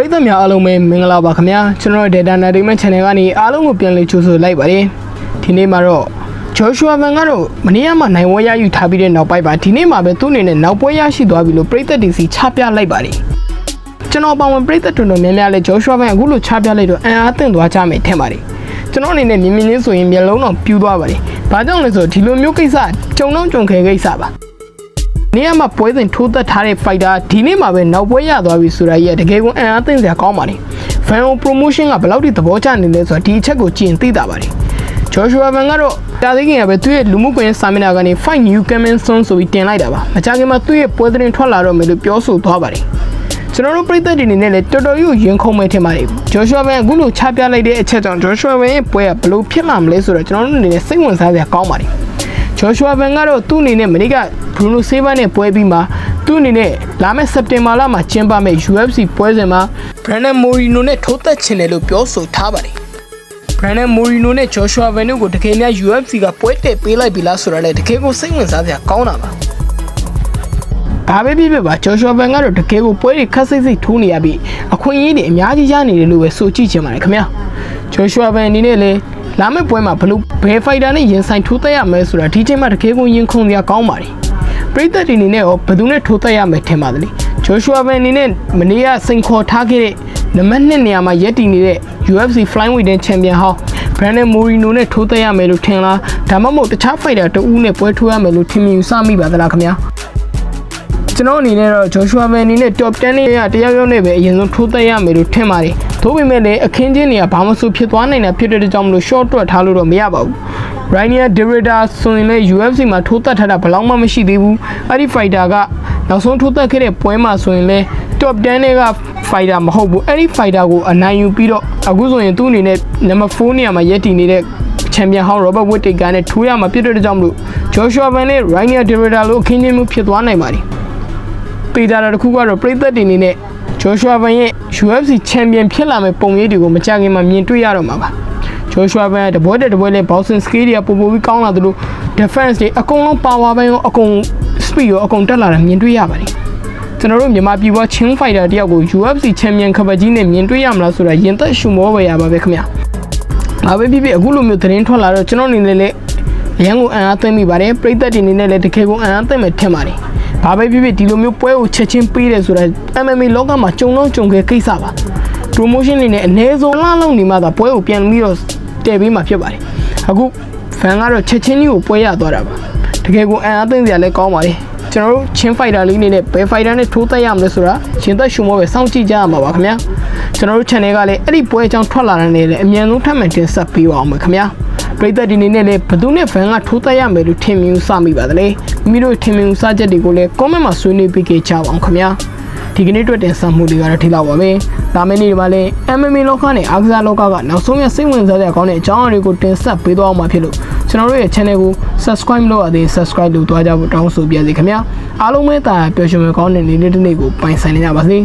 ပရိသတ်များအားလုံးပဲမင်္ဂလာပါခင်ဗျာကျွန်တော်တို့ Data Entertainment Channel ကနေအားလုံးကိုပြန်လည်ကြိုဆိုလိုက်ပါတယ်ဒီနေ့မှာတော့ Joshua Van ကတော့မနေ့ကမှနိုင်ဝဲရယူထားပြီးတဲ့နောက်ပိုင်းပါဒီနေ့မှာပဲသူ့အနေနဲ့နောက်ပွဲရရှိသွားပြီလို့ပရိသတ်တွေစီချပြလိုက်ပါတယ်ကျွန်တော်ပါဝင်ပရိသတ်တော်တော်များများလဲ Joshua Van အခုလိုချပြလိုက်တော့အံအားသင့်သွားကြမယ်ထင်ပါတယ်ကျွန်တော်အနေနဲ့မြင်မြင်ချင်းဆိုရင်မျက်လုံးတော့ပြူးသွားပါတယ်ဘာကြောင့်လဲဆိုတော့ဒီလိုမျိုးကိစ္စကြုံတော့ကြုံခဲကိစ္စပါ နေ့ကမှပွဲစဉ်ထိုးသက်ထားတဲ့ fighter ဒီနေ့မှာပဲနောက်ပွဲရသွားပြီဆိုတာကြီးကတကယ်ကိုအံ့အားသင့်စရာကောင်းပါတယ်။ Fan promotion ကဘယ်လောက်ထိသဘောကျနေလဲဆိုတာဒီအချက်ကိုကြည့်ရင်သိတာပါတယ်။ Joshua Van ကတော့တာသိခင်ကပဲသူ့ရဲ့လူမှုကွန်ရက်စာမျက်နှာကနေ Fight New Coming Soon ဆိုပြီးတင်လိုက်တာပါ။မကြခင်မှာသူ့ရဲ့ပွဲသတင်းထွက်လာတော့မယ်လို့ပြောဆိုသွားပါတယ်။ကျွန်တော်တို့ပြည်သက်တွေအနေနဲ့လည်းတော်တော်ကြီးကိုရင်ခုန်မဲ့ထင်ပါတယ်။ Joshua Van အခုလိုချပြလိုက်တဲ့အချက်ကြောင့် Joshua Van ရဲ့ပွဲကဘယ်လိုဖြစ်လာမလဲဆိုတော့ကျွန်တော်တို့အနေနဲ့စိတ်ဝင်စားစရာကောင်းပါတယ်။ Joshua Van ကတော့သူ့အနေနဲ့မနေ့က Bruno Silva နဲ့ပွဲပြီးမှသူ့အနေနဲ့လာမယ့်စက်တင်ဘာလမှာကျင်းပမယ့် UFC ပွဲစဉ်မှာ Brandon Moreno နဲ့ထိုးသက်ချင်တယ်လို့ပြောဆိုထားပါတယ်။ Brandon Moreno နဲ့ Joshua Van တို့ကိုတကယ်များ UFC ကပွဲတက်ပေးလိုက်ပြီလားဆိုတာလည်းတကယ်ကိုစိတ်ဝင်စားစရာကောင်းတာပါ။ဘာပဲဖြစ်ဖြစ်ပါ Joshua Van ကတော့တကယ်ကိုပွဲတွေခက်စိတ်စိတ်ထိုးနေရပြီးအခွင့်အရေးတွေအများကြီးရနေတယ်လို့ပဲဆိုကြည့်ချင်ပါတယ်ခင်ဗျာ။ Joshua Van အနေနဲ့လည်း လာမယ့်ပွဲမှာဘလို့ဘယ်ဖိုက်တာနဲ့ရင်ဆိုင်ထိုးသက်ရမယ်ဆိုတာဒီချိန်မှာတကယ်ကိုရင်ခုန်စရာကောင်းပါတယ်။ပရိသတ်တွေအနေနဲ့ရောဘယ်သူနဲ့ထိုးသက်ရမယ်ထင်ပါသလဲ။ Joshua Van အနေနဲ့မနေ့ကစိန်ခေါ်ထားခဲ့တဲ့နံပါတ်2နေရာမှာရပ်တည်နေတဲ့ UFC Flyweight ချန်ပီယံဟောင်း Brandon Moreno နဲ့ထိုးသက်ရမယ်လို့ထင်လားဒါမှမဟုတ်တခြားဖိုက်တာတဦးနဲ့ပွဲထိုးရမယ်လို့ထင်မြင်ယူဆမိပါသလားခင်ဗျာ။ ကျွန်တော်အနေနဲ့တော့ Joshua Van အနေနဲ့ top 10နဲ့ရတရားရုံးနဲ့ပဲအရင်ဆုံးထိုးသက်ရမယ်လို့ထင်ပါတယ်။သို့ပေမဲ့လည်းအခင်းချင်းတွေကဘာမှဆိုဖြစ်သွားနိုင်တာဖြစ်တဲ့အတွက်ကြောင့်မလို့ short တွက်ထားလို့တော့မရပါဘူး။ Rainier Derrida ဆိုရင်လည်း UFC မှာထိုးသက်ထားတာဘယ်လောက်မှမရှိသေးဘူး။အဲ့ဒီ fighter ကနောက်ဆုံးထိုးသက်ခဲ့တဲ့ပွဲမှာဆိုရင်လည်း top 10နဲ့က fighter မဟုတ်ဘူး။အဲ့ဒီ fighter ကိုအနိုင်ယူပြီးတော့အခုဆိုရင်သူ့အနေနဲ့ number 4နေရာမှာရပ်တည်နေတဲ့ချန်ပီယံဟောင်း Robert Whittaker နဲ့ထိုးရမှာဖြစ်တဲ့အတွက်ကြောင့်မလို့ Joshua Van နဲ့ Rainier Derrida လို့အခင်းချင်းမှုဖြစ်သွားနိုင်ပါတယ်။ ပေကြတာတစ်ခုကတော့ပြည်သက်တွေအနေနဲ့ Joshua Van ရဲ့ UFC ချန်ပီယံဖြစ်လာမယ့်ပုံရိပ်တွေကိုမကြခင်မှာမြင်တွေ့ရတော့မှာပါ Joshua Van ကတပွဲတစ်တပွဲလဲ boxing skill တွေကပုံပုံပြီးကောင်းလာသလို defense တွေအကုန်လုံး power ပိုင်းရောအကုန် speed ရောအကုန်တက်လာတာမြင်တွေ့ရပါတယ်ကျွန်တော်တို့မြန်မာပြည်ပေါ်ချင်းဖိုက်တာတယောက်ကို UFC ချန်ပီယံခပကြီးနဲ့မြင်တွေ့ရမလားဆိုတာရင်သက်ရှုမောပဲရပါပဲခင်ဗျာ။ဘာပဲဖြစ်ဖြစ်အခုလိုမျိုးသတင်းထွက်လာတော့ကျွန်တော်အနေနဲ့လည်းအရန်ကိုအံ့အားသင့်မိပါတယ်ပြည်သက်တွေအနေနဲ့လည်းတကယ်ကိုအံ့အားသင့်မယ်ထင်ပါတယ်။ ဘာပဲဖြစ်ဖြစ်ဒီလိုမျိုးပွဲကိုချက်ချင်းပေးတယ်ဆိုတာ MMA လောကမှာကြုံတော့ကြုံခဲ့ကိစ္စပါ။ promotion အနေနဲ့အနည်းဆုံးလှလုံးနေမှသာပွဲကိုပြန်ပြီးတော့တည်ပေးမှာဖြစ်ပါတယ်။အခု fan ကတော့ချက်ချင်းကြီးကိုပွဲရသွားတာပါ။တကယ်ကိုအံ့အားသင့်စရာလည်းကောင်းပါတယ်။ကျွန်တော်တို့ချင်းဖိုက်တာလေးအနေနဲ့ဘယ်ဖိုက်တာနဲ့ထိုးသက်ရမလဲဆိုတာရှင်သက်ရှုံမောပဲစောင့်ကြည့်ကြရမှာပါခင်ဗျာကျွန်တော်တို့ channel ကလည်းအဲ့ဒီပွဲအကြောင်းထွက်လာတဲ့နေ့လည်းအမြန်ဆုံးထပ်မံတင်ဆက်ပေးပါအောင်မယ်ခင်ဗျာ ပရိသတ်ဒီနေ့နဲ့လည်းဘသူနဲ့ fan ကထိုးသက်ရမယ်လို့ထင်မြင်စမိပါသလဲမိမိတို့ထင်မြင်စချက်တွေကိုလည်း comment မှာဆွေးနွေးပေးကြကြပါအောင်ခင်ဗျာဒီကနေ့အတွက်တင်ဆက်မှုတွေကတော့ဒီလောက်ပါပဲဒါမင်းနေ့ဒီမှာလည်း MMA လောကနဲ့အားကစားလောကကနောက်ဆုံးရစိတ်ဝင်စားတဲ့အကောင်းတဲ့အကြောင်းအရာတွေကိုတင်ဆက်ပေးသွားအောင်မှာဖြစ်လို့ကျွန်တော်တို့ရဲ့ channel ကို subscribe လုပ်ရသေး subscribe လုပ်သွားကြဖို့တောင်းဆိုပါရစေခင်ဗျာအားလုံးပဲတာပျော်ရွှင်မဲ့ကောင်းတဲ့နေ့လေးတစ်နေ့ကိုပိုင်ဆိုင်နေကြပါစေ